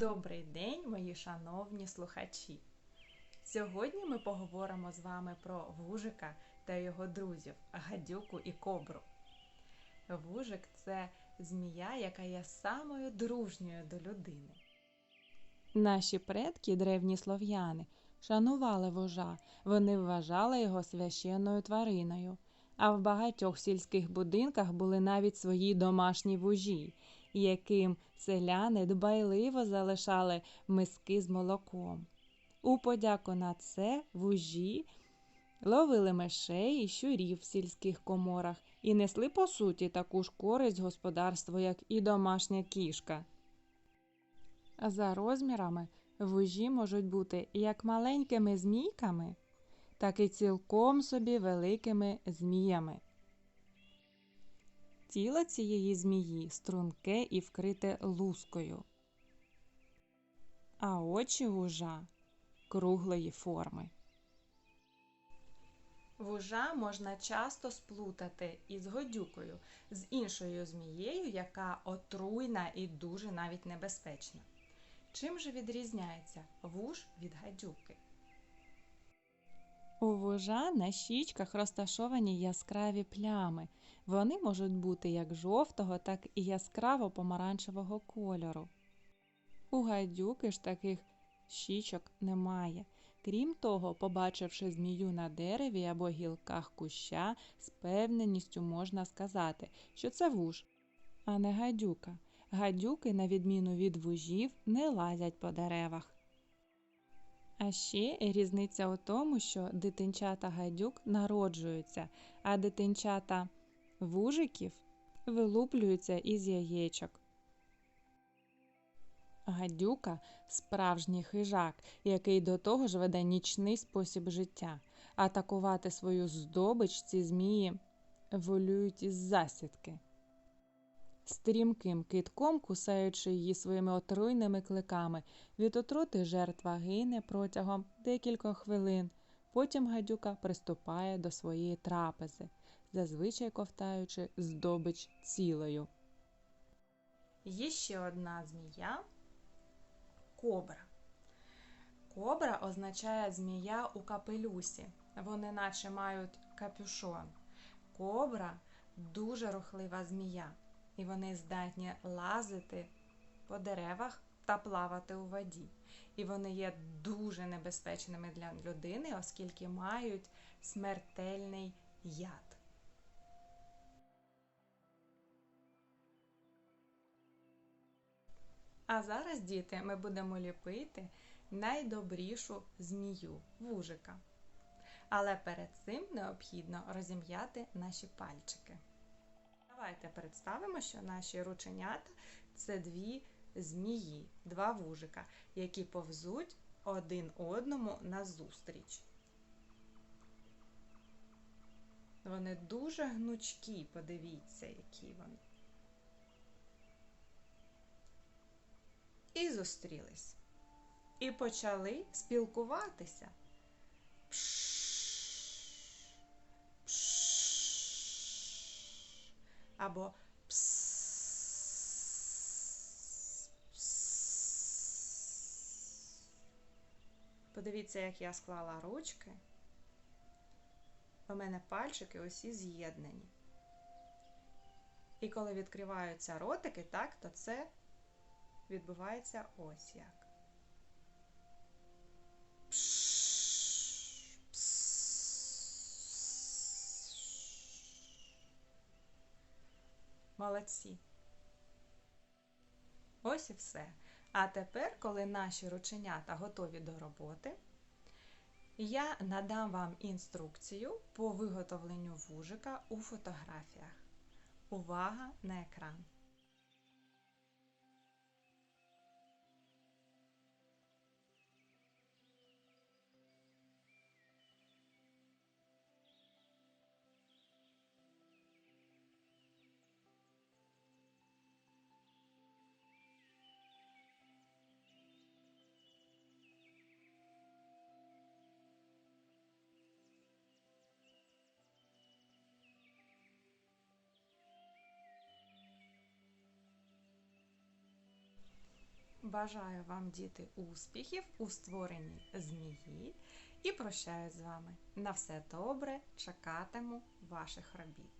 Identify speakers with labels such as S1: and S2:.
S1: Добрий день, мої шановні слухачі! Сьогодні ми поговоримо з вами про вужика та його друзів гадюку і кобру. Вужик це змія, яка є самою дружньою до людини. Наші предки, древні слов'яни, шанували вужа, вони вважали його священною твариною. А в багатьох сільських будинках були навіть свої домашні вужі, яким селяни дбайливо залишали миски з молоком. У подяку на це вужі ловили мишей і щурів в сільських коморах і несли по суті таку ж користь господарству, як і домашня кішка. За розмірами вужі можуть бути як маленькими змійками, так і цілком собі великими зміями. Тіло цієї змії струнке і вкрите лускою, а очі вужа круглої форми. Вужа можна часто сплутати із годюкою, з іншою змією, яка отруйна і дуже навіть небезпечна. Чим же відрізняється вуж від гадюки? У вужа на щічках розташовані яскраві плями. Вони можуть бути як жовтого, так і яскраво помаранчевого кольору. У гадюки ж таких щічок немає. Крім того, побачивши змію на дереві або гілках куща, з певненістю можна сказати, що це вуж, а не гадюка. Гадюки, на відміну від вужів, не лазять по деревах. А ще різниця у тому, що дитинчата гадюк народжуються, а дитинчата вужиків вилуплюються із яєчок. Гадюка справжній хижак, який до того ж веде нічний спосіб життя. Атакувати свою здобич ці змії волюють із засідки. Стрімким китком, кусаючи її своїми отруйними кликами, від отрути жертва гине протягом декількох хвилин. Потім гадюка приступає до своєї трапези, зазвичай ковтаючи здобич цілою. Є ще одна змія кобра. Кобра означає змія у капелюсі. Вони наче мають капюшон. Кобра дуже рухлива змія, і вони здатні лазити по деревах та плавати у воді. І вони є дуже небезпечними для людини, оскільки мають смертельний яд. А зараз, діти, ми будемо ліпити найдобрішу змію вужика. Але перед цим необхідно розім'яти наші пальчики. Давайте представимо, що наші рученята це дві змії, два вужика, які повзуть один одному назустріч. Вони дуже гнучкі, подивіться, які вони. І зустрілись. І почали спілкуватися. Пш, або пс. Подивіться, як я склала ручки. У мене пальчики усі з'єднані. І коли відкриваються ротики, так, то це відбувається ось як. Молодці. Ось і все. А тепер, коли наші рученята готові до роботи, я надам вам інструкцію по виготовленню вужика у фотографіях. Увага на екран! Бажаю вам, діти, успіхів у створенні змії і прощаюсь з вами. На все добре, чекатиму ваших робіт.